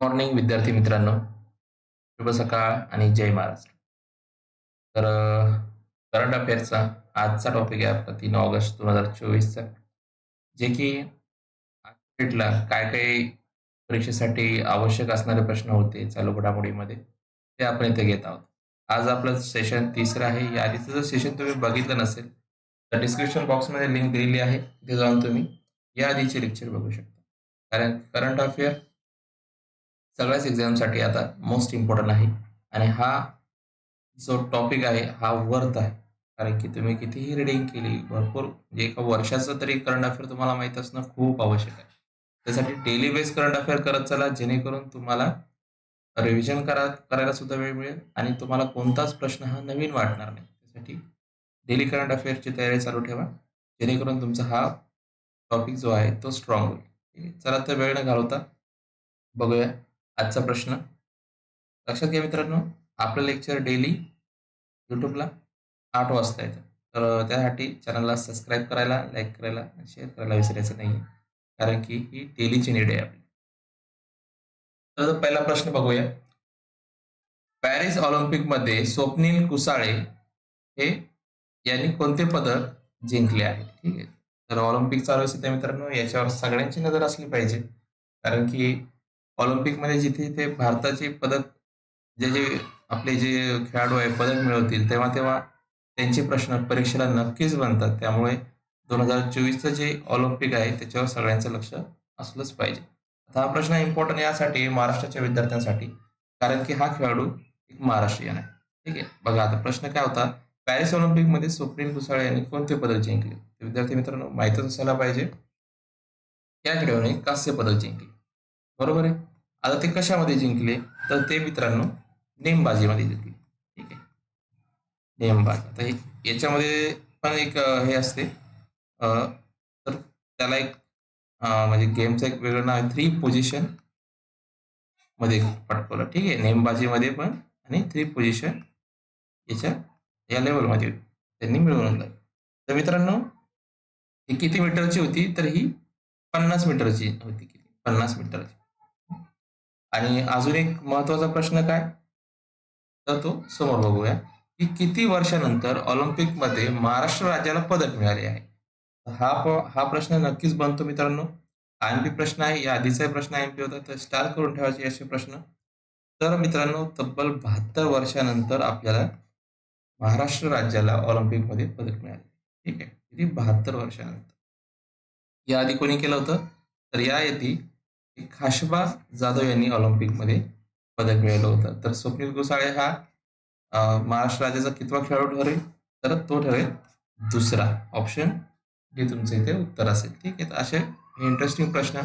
Morning विद्यार्थी मित्रांनो. शुभ सकाळ आणि जय महाराष्ट्र तर करंट अफेअर्सचा आजचा टॉपिक आहे आपला तीन ऑगस्ट दोन हजार चोवीसचा. जे की डेटला काय काय परीक्षेसाठी आवश्यक असणारे प्रश्न होते चालू घडामोडीमध्ये ते आपण इथे घेत आहोत. आज आपलं सेशन तिसरं आहे. या आधीचं जर सेशन तुम्ही बघितलं नसेल तर डिस्क्रिप्शन बॉक्समध्ये लिंक दिलेली आहे. तिथे जाऊन तुम्ही या आधीचे लेक्चर बघू शकता. कारण करंट अफेअर सगळ्याच एक्झामसाठी आता मोस्ट इम्पॉर्टंट आहे. आणि हा जो टॉपिक आहे हा वर्थ आहे. कारण की तुम्ही कितीही रिडिंग केली भरपूर म्हणजे एका वर्षाचं तरी करंट अफेअर तुम्हाला माहीत असणं खूप आवश्यक आहे. त्यासाठी डेली बेस करंट अफेअर करत चला जेणेकरून तुम्हाला रिव्हिजन करा करायला सुद्धा वेळ मिळेल आणि तुम्हाला कोणताच प्रश्न हा नवीन वाटणार नाही. त्यासाठी डेली करंट अफेअरची तयारी चालू ठेवा. जेणेकरून तुमचा हा टॉपिक जो आहे तो स्ट्रॉंग होईल. चला तर वेळ न घालवता बघूया. आजचा प्रश्न. लक्षात घ्या मित्रांनो आपलं लेक्चर डेली यूट्यूबला आठ वाजता येतं. तर त्यासाठी चॅनलला सबस्क्राईब करायला लाईक करायला शेअर करायला विसरायचं नाही कारण की ही डेलीची नीड आहे आपली. तर पहिला प्रश्न बघूया. पॅरिस ऑलिम्पिकमध्ये स्वप्नील कुसाळे हे यांनी कोणते पदक जिंकले आहे ठीक आहे. तर ऑलिम्पिक चालू असते मित्रांनो याच्यावर सगळ्यांची नजर असली पाहिजे. कारण की ऑलिम्पिकमध्ये जिथे ते भारताचे पदक जे जे आपले जे खेळाडू आहे पदक मिळवतील तेव्हा तेव्हा त्यांचे प्रश्न परीक्षेला नक्कीच बनतात. त्यामुळे दोन हजार चोवीसचं जे ऑलिम्पिक आहे त्याच्यावर सगळ्यांचं लक्ष असलंच पाहिजे. आता हा प्रश्न इम्पॉर्टंट यासाठी महाराष्ट्राच्या विद्यार्थ्यांसाठी कारण की हा खेळाडू एक महाराष्ट्रीयन आहे. ठीक आहे? बघा आता प्रश्न काय होता? पॅरिस ऑलिम्पिकमध्ये सुप्रीम कुसाळे यांनी कोणते पदक जिंकले? विद्यार्थी मित्रांनो माहितच असायला पाहिजे. या खेळाडूने कांस्य पदक जिंकले. बरोबर आहे? आता ते कशामध्ये जिंकले? तर ते मित्रांनो नेमबाजीमध्ये जिंकले. ठीक आहे? नेमबाजी. आता याच्यामध्ये पण एक हे असते. तर त्याला एक म्हणजे गेमचं एक वेगळं नाव आहे थ्री पोझिशनमध्ये पटकवलं ठीक आहे? नेमबाजीमध्ये पण आणि थ्री पोझिशन याच्या या लेवलमध्ये त्यांनी मिळवून आणलं. तर मित्रांनो ही किती मीटरची होती? तर ही पन्नास मीटरची होती किती? पन्नास मीटरची आणि अजून एक महत्त्वाचा प्रश्न काय? तर तो समोर बघूया की किती वर्षानंतर ऑलिम्पिकमध्ये महाराष्ट्र राज्याला पदक मिळाले आहे? हा हा प्रश्न नक्कीच बनतो मित्रांनो. आयएमपी प्रश्न आहे या आधीचा प्रश्न आयएमपी होता तर स्टार करून ठेवायचे असे प्रश्न. तर मित्रांनो तब्बल बहात्तर वर्षानंतर आपल्याला महाराष्ट्र राज्याला ऑलिम्पिकमध्ये पदक मिळाले. ठीक आहे किती? बहात्तर वर्षानंतर. याआधी कोणी केलं होतं? तर या यादी खाशबा जाधव यांनी ऑलिम्पिकमध्ये पदक मिळवलं होतं. तर स्वप्नील गोसाळे हा महाराष्ट्र राज्याचा कितवा खेळाडू ठरेल? तर तो ठरेल दुसरा. ऑप्शन जे तुमचं इथे उत्तर असेल. ठीक आहे असे इंटरेस्टिंग प्रश्न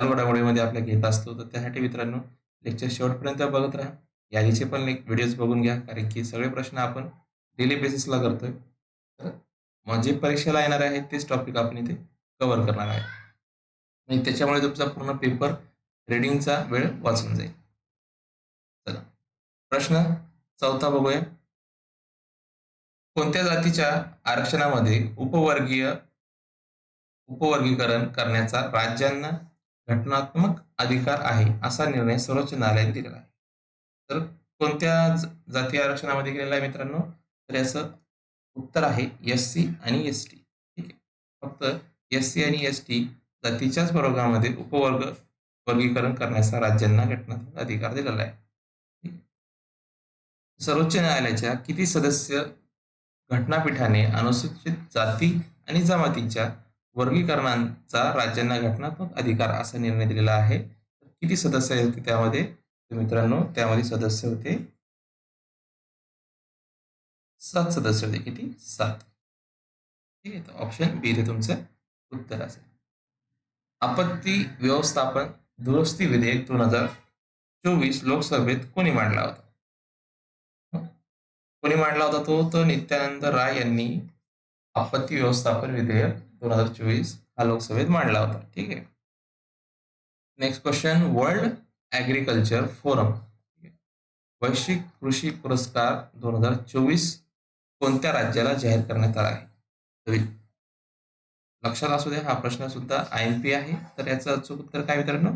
घडामोडीमध्ये आपल्या घेत असतो. तर त्यासाठी मित्रांनो लेक्चर शेवटपर्यंत बघत राहा. यादीचे पण एक व्हिडिओज बघून घ्या कारण की सगळे प्रश्न आपण डेली बेसिसला करतोय. तर मग जे परीक्षेला येणार आहे तेच टॉपिक आपण इथे कव्हर करणार आहे. आणि त्याच्यामुळे तुमचा पूर्ण पेपर रेडिंगचा वेळ वाचून जाईल. चला. प्रश्न चौथा बघूया. कोणत्या जातीच्या आरक्षणामध्ये उपवर्गीय उपवर्गीकरण करण्याचा राज्यांना घटनात्मक अधिकार आहे असा निर्णय सर्वोच्च न्यायालयाने दिलेला आहे. तर कोणत्या जाती आरक्षणामध्ये गेलेला आहे मित्रांनो? तर याचं उत्तर आहे एस सी आणि एस टी. ठीक आहे. फक्त एस सी आणि एस टी जातीच्याच वर्गामध्ये उपवर्ग वर्गीकरण करण्याचा राज्यांना घटनात्मक अधिकार दिलेला आहे. सर्वोच्च न्यायालयाच्या किती सदस्य घटनापीठाने अनुसूचित जाती आणि जमातीच्या वर्गीकरणांचा राज्यांना घटनात्मक अधिकार असा निर्णय दिलेला आहे? किती सदस्य होते त्यामध्ये? मित्रांनो त्यामध्ये सदस्य होते. सात सदस्य होते. किती? सात. ठीक आहे ऑप्शन बी हे तुमचं उत्तर असेल. आपत्ती व्यवस्थापन दुरुस्ती विधेयक दोन हजार चोवीस लोकसभेत कोणी मांडला होता? कोणी मांडला होता तो? तर नित्यानंद राय यांनी आपत्ती व्यवस्थापन विधेयक दोन हजार चोवीस हा लोकसभेत मांडला होता. ठीक आहे. Next question world agriculture forum वैश्विक कृषी पुरस्कार दोन हजार चोवीस कोणत्या राज्याला जाहीर करण्यात आला आहे? लक्षात असू द्या हा प्रश्न सुद्धा आय एम पी आहे. तर याचं अचूक उत्तर काय मित्रांनो?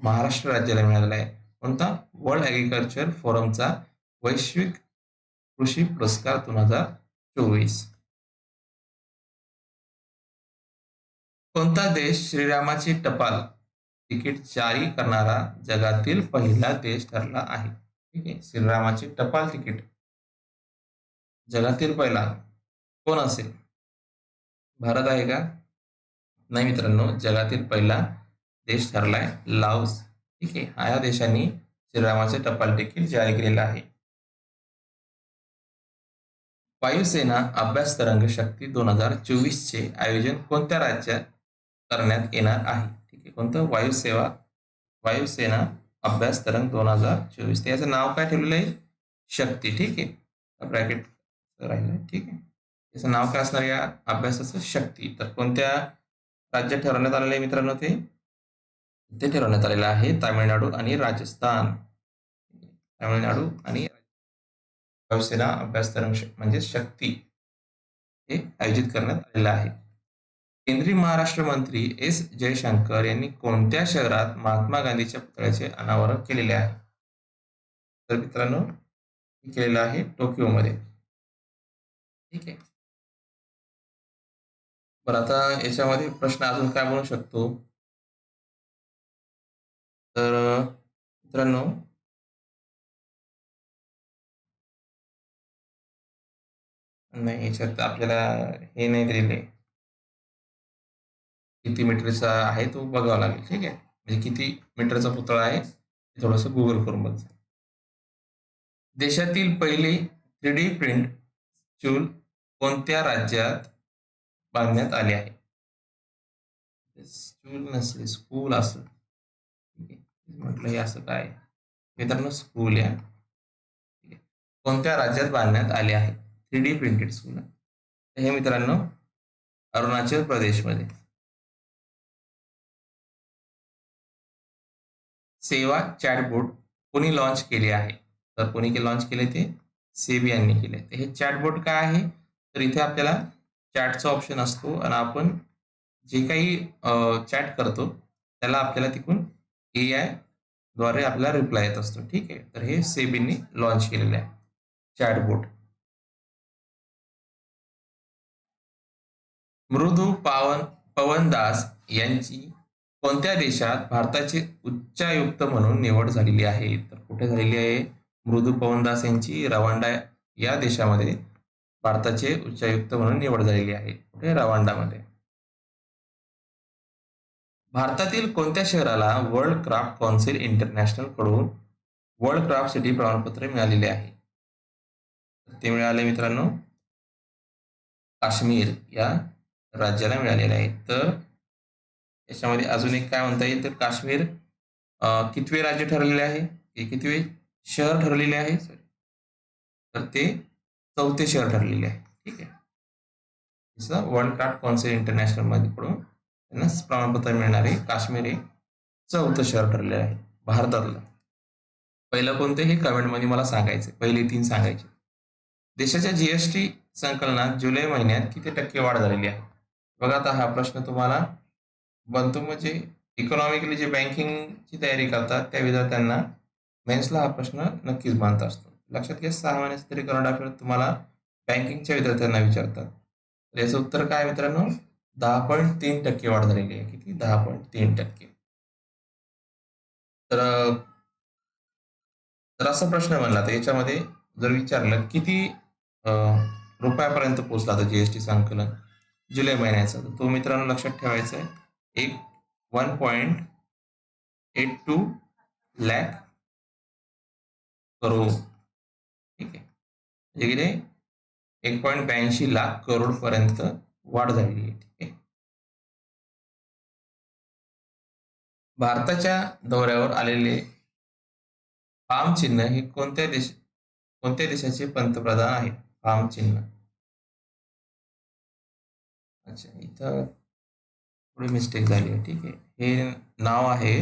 महाराष्ट्र राज्याला मिळालेला आहे. कोणता? वर्ल्ड ॲग्रिकल्चर फोरमचा वैश्विक कृषी पुरस्कार दोन हजार चोवीस. कोणता देश श्रीरामाची टपाल तिकीट जारी करणारा जगातील पहिला देश ठरला आहे? ठीक आहे श्रीरामाची टपाल तिकीट. जगातील पहिला कोण असेल? भारत आहे का? नाही मित्रांनो, जगातील पहिला देश ठरलाय लाओस. ठीक आहे? हा या देशांनी टपाल तिकीट जारी केलेलं आहे. वायुसेना अभ्यास तरंग शक्ती दोन हज़ार चोवीसचे आयोजन कोणत्या राज्यात करण्यात येणार आहे? ठीक आहे, कोणतं? वायुसेवा, वायुसेना अभ्यास तरंग दोन हज़ार चोवीस. याचं नाव काय ठेवलेलं आहे? शक्ती. ठीक आहे? ब्रॅकेट राहिलं ठीक आहे? याचं नाव काय असणार या अभ्यासाचं? शक्ती. राज्यात ठरवण्यात आलेलं आहे मित्रांनो ते. ते ठरवण्यात आलेलं आहे तामिळनाडू आणि राजस्थान. तामिळनाडू आणि वायुसेना अभ्यास तरंग म्हणजे शक्ती हे आयोजित करण्यात आलेलं आहे. केंद्रीय महाराष्ट्र मंत्री एस जयशंकर यांनी कोणत्या शहरात महात्मा गांधीच्या पुतळ्याचे अनावरण केलेले आहे? तर मित्रांनो केलेलं आहे टोकियोमध्ये. ठीक आहे. बरं आता याच्यामध्ये प्रश्न अजून काय बनू शकतो? तर मित्रांनो नाही याच्यात आपल्याला हे नाही दिलेले. किती मीटरचा आहे तो बघावा लागेल ठीक आहे? म्हणजे किती मीटरचा पुतळा आहे हे थोडंसं गुगल करून बघ. देशातील पहिली थ्री डी प्रिंट चूल कोणत्या राज्यात बांधण्यात आले आहे. स्कूल नसले स्कूल असं म्हटलं हे असं काय? मित्रांनो स्कूल या. कोणत्या राज्यात बांधण्यात आले आहे? थ्री डी प्रिंटेड स्कूल हे मित्रांनो अरुणाचल प्रदेशमध्ये. सेवा चॅटबोट कोणी लॉन्च केले आहे? तर कोणी लॉन्च केले ते? सेबी यांनी केले. तर हे चॅटबोट काय आहे? तर इथे आपल्याला चॅटचा ऑप्शन असतो आणि आपण जे काही चॅट करतो त्याला आपल्याला तिकून ए आयद्वारे आपल्याला रिप्लाय येत असतो. ठीक आहे? तर हे सेबींनी लॉन्च केलेलं आहे. चॅटबोट मृदू पावन पवनदास यांची कोणत्या देशात भारताचे उच्चायुक्त म्हणून निवड झालेली आहे? तर कुठे झालेली आहे? मृदू पवनदास यांची रवांडा या देशामध्ये भारताचे उच्चायुक्त म्हणून निवड झालेली आहे कुठे रवांडामध्ये. भारतातील कोणत्या शहराला वर्ल्ड क्राफ्ट काउन्सिल इंटरनॅशनलकडून वर्ल्ड क्राफ्ट सिटी प्रमाणपत्र मिळालेले आहे? ते मिळाले मित्रांनो काश्मीर या राज्याला मिळालेले आहे. तर याच्यामध्ये अजून एक काय म्हणता येईल? तर काश्मीर कितवे राज्य ठरलेले आहे? हे कितवे शहर ठरलेले आहे? सॉरी. तर ते चौथे शहर ठरलेले आहे ठीक आहे? जसं वर्ल्ड कार्ड कॉन्सिल इंटरनॅशनलमध्ये कडून त्यांना प्रमाणपत्र मिळणार आहे काश्मीर हे चौथं शहर ठरलेलं आहे. भारतातलं. पहिलं कोणतं हे कमेंटमध्ये मला सांगायचं पहिले तीन सांगायचे देशाच्या जीएसटी संकलनात जुलै महिन्यात किती टक्के वाढ झालेली आहे? बघा आता हा प्रश्न तुम्हाला बनतो. म्हणजे इकॉनॉमिकली जे बँकिंगची तयारी करतात त्या विद्यार्थ्यांना मेन्सला हा प्रश्न नक्कीच बांधत असतो. लक्षात घ्या सहा महिन्याचा तरी करंट अफेअर तुम्हाला बँकिंगच्या विद्यार्थ्यांना विचारतात. तर याचं उत्तर काय मित्रांनो? दहा पॉईंट तीन टक्के वाढ झालेली आहे. किती? दहा पॉईंट तीन टक्के. तर तर असा प्रश्न म्हणला तर याच्यामध्ये जर विचारलं किती रुपयापर्यंत पोहोचला तर जीएसटी संकलन? जुलै महिन्याचा. तर तो मित्रांनो लक्षात ठेवायचा आहे. एक one point eight two lakh crore. म्हणजे एक पॉईंट ब्याऐंशी लाख करोड पर्यंत वाढ झालेली आहे ठीक आहे. भारताच्या दौऱ्यावर आलेले फार्म चिन्ह हे कोणत्या देश कोणत्या देशाचे पंतप्रधान आहेत? फार्म चिन्ह. अच्छा इथं थोडी मिस्टेक झाली आहे ठीक आहे. हे नाव आहे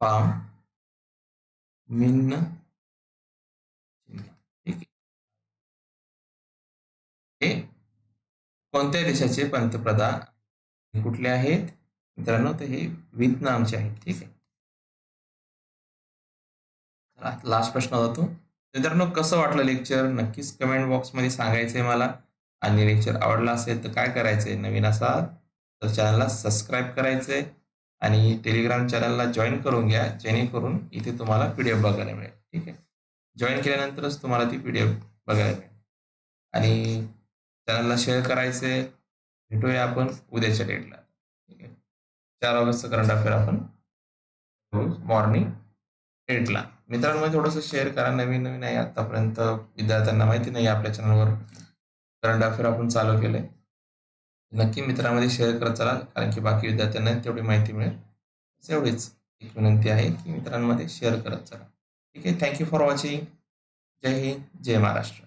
फार्म मिन्न ठीक आहे हे कोणत्या देशाचे पंतप्रधान कुठले आहेत? मित्रांनो तर हे व्हिएतनामचे आहेत ठीक आहे. लास्ट प्रश्न होता तो. मित्रांनो कसं वाटलं लेक्चर नक्कीच कमेंट बॉक्समध्ये सांगायचंय मला. आणि लेक्चर आवडला असेल तर काय करायचंय? नवीन असाल तर चॅनलला सबस्क्राईब करायचंय. आणि टेलिग्राम चॅनलला जॉईन करून घ्या. जेणेकरून इथे तुम्हाला पी डी एफ बघायला मिळेल ठीक आहे. जॉईन केल्यानंतरच तुम्हाला ती पी डी एफ बघायला मिळेल. आणि चॅनलला शेअर करायचे. भेटूया आपण उद्याच्या डेटला ठीक आहे? चार ऑगस्टचं करंट अफेअर आपण मॉर्निंग एटला मित्रांनो थोडंसं शेअर करा. नवीन नवीन आहे आतापर्यंत. विद्यार्थ्यांना माहिती नाही आपल्या चॅनलवर करंट अफेअर आपण चालू केले नक्की मित्रांमध्ये शेअर करत चला. कारण की बाकी विद्यार्थ्यांना तेवढी माहिती मिळेल. एवढीच एक विनंती आहे की मित्रांमध्ये शेअर करत चला. ठीक आहे? थँक्यू फॉर वॉचिंग जय हिंद. जय महाराष्ट्र.